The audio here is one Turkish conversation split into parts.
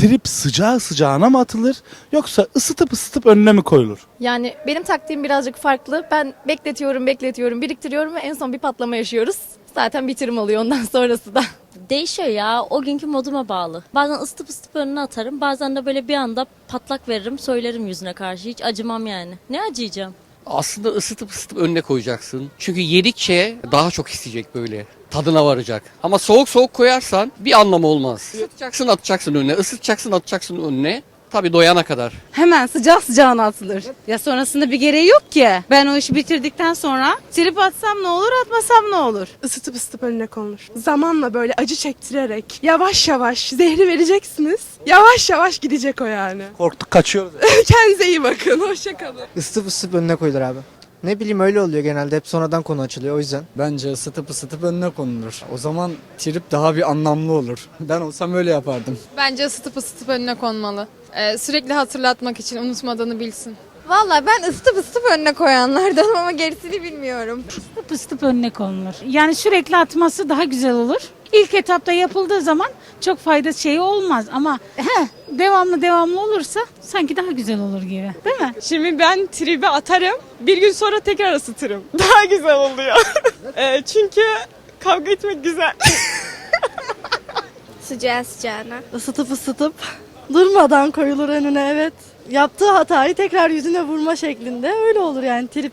Trip sıcağı sıcağına mı atılır yoksa ısıtıp ısıtıp önüne mi koyulur? Yani benim taktiğim birazcık farklı. Ben bekletiyorum, bekletiyorum, biriktiriyorum ve en son bir patlama yaşıyoruz. Zaten bitirim oluyor ondan sonrası da. Değişiyor ya. O günkü moduma bağlı. Bazen ısıtıp ısıtıp önüne atarım. Bazen de böyle bir anda patlak veririm. Söylerim yüzüne karşı. Hiç acımam yani. Ne acıyacağım? Aslında ısıtıp ısıtıp önüne koyacaksın. Çünkü yedikçe daha çok isteyecek böyle. Tadına varacak. Ama soğuk soğuk koyarsan bir anlamı olmaz. Isıtacaksın atacaksın önüne, ısıtacaksın atacaksın önüne. Tabii doyana kadar. Hemen sıcak sıcağına atılır. Ya sonrasında bir gereği yok ki. Ben o işi bitirdikten sonra trip atsam ne olur atmasam ne olur. ısıtıp ısıtıp önüne konulur. Zamanla böyle acı çektirerek yavaş yavaş zehri vereceksiniz. Yavaş yavaş gidecek o yani. Korktuk kaçıyoruz. Kendinize iyi bakın. Hoşçakalın. Isıtıp ısıtıp önüne koyulur abi. Ne bileyim öyle oluyor genelde. Hep sonradan konu açılıyor o yüzden. Bence ısıtıp ısıtıp önüne konulur. O zaman trip daha bir anlamlı olur. Ben olsam öyle yapardım. Bence ısıtıp ısıtıp önüne konmalı. Ee, sürekli hatırlatmak için unutmadığını bilsin. Valla ben ısıtıp ısıtıp önüne koyanlardan ama gerisini bilmiyorum. Isıtıp ısıtıp önüne konulur. Yani sürekli atması daha güzel olur. İlk etapta yapıldığı zaman çok fayda şeyi olmaz ama he, devamlı devamlı olursa sanki daha güzel olur gibi. Değil mi? Şimdi ben tribe atarım. Bir gün sonra tekrar ısıtırım. Daha güzel oluyor. Ee, çünkü kavga etmek güzel. Sıcağı sıcağına. Isıtıp ısıtıp durmadan koyulur önüne evet. Yaptığı hatayı tekrar yüzüne vurma şeklinde öyle olur yani trip.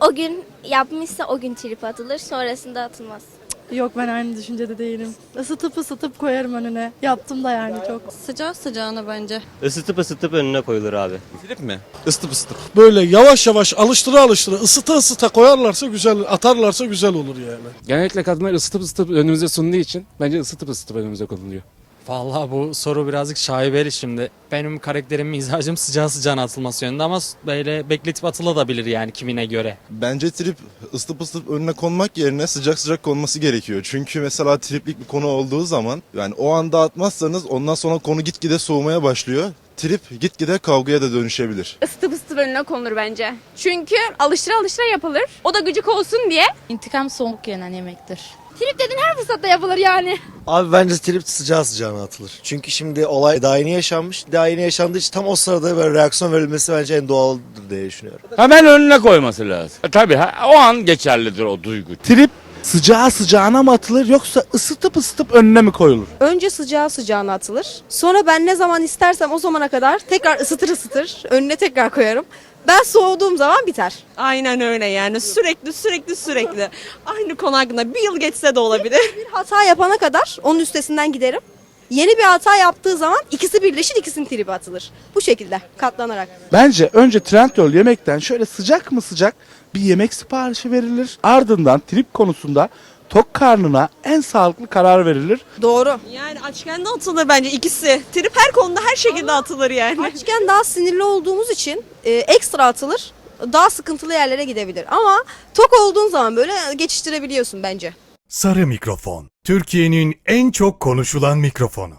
O gün yapmışsa o gün trip atılır sonrasında atılmaz. Yok ben aynı düşüncede değilim. Isıtıp ısıtıp koyarım önüne. Yaptım da yani çok. Sıcak sıcağına bence. Isıtıp ısıtıp önüne koyulur abi. Trip mi? Isıtıp ısıtıp. Böyle yavaş yavaş alıştıra alıştıra ısıta ısıta koyarlarsa güzel atarlarsa güzel olur yani. Genellikle kadınlar ısıtıp ısıtıp önümüze sunduğu için bence ısıtıp ısıtıp önümüze konuluyor. Vallahi bu soru birazcık şaibeli şimdi. Benim karakterim, mizacım sıcağı sıcağına atılması yönünde ama böyle bekletip atılabilir yani kimine göre. Bence trip ısıtıp ısıtıp önüne konmak yerine sıcak sıcak konması gerekiyor. Çünkü mesela triplik bir konu olduğu zaman yani o anda atmazsanız ondan sonra konu gitgide soğumaya başlıyor. Trip gitgide kavgaya da dönüşebilir. Isıtıp ısıtıp önüne konulur bence. Çünkü alıştıra alıştıra yapılır. O da gıcık olsun diye. İntikam soğuk yenen yemektir. Trip dediğin her fırsatta yapılır yani. Abi bence trip sıcağı sıcağına atılır. Çünkü şimdi olay daha yeni yaşanmış. Daha yeni yaşandığı için tam o sırada böyle reaksiyon verilmesi bence en doğaldır diye düşünüyorum. Hemen önüne koyması lazım. E, tabii ha, o an geçerlidir o duygu. Trip sıcağı sıcağına mı atılır yoksa ısıtıp ısıtıp önüne mi koyulur? Önce sıcağı sıcağına atılır. Sonra ben ne zaman istersem o zamana kadar tekrar ısıtır ısıtır. Önüne tekrar koyarım. Ben soğuduğum zaman biter. Aynen öyle yani. Sürekli sürekli sürekli. Aynı konu hakkında bir yıl geçse de olabilir. Bir hata yapana kadar onun üstesinden giderim. Yeni bir hata yaptığı zaman ikisi birleşir ikisinin tribi atılır. Bu şekilde katlanarak. Bence önce Trendyol yemekten şöyle sıcak mı sıcak bir yemek siparişi verilir. Ardından trip konusunda tok karnına en sağlıklı karar verilir. Doğru. Yani açken de atılır bence ikisi. Trip her konuda her şekilde atılır yani. Açken daha sinirli olduğumuz için e, ekstra atılır. Daha sıkıntılı yerlere gidebilir. Ama tok olduğun zaman böyle geçiştirebiliyorsun bence. Sarı mikrofon. Türkiye'nin en çok konuşulan mikrofonu.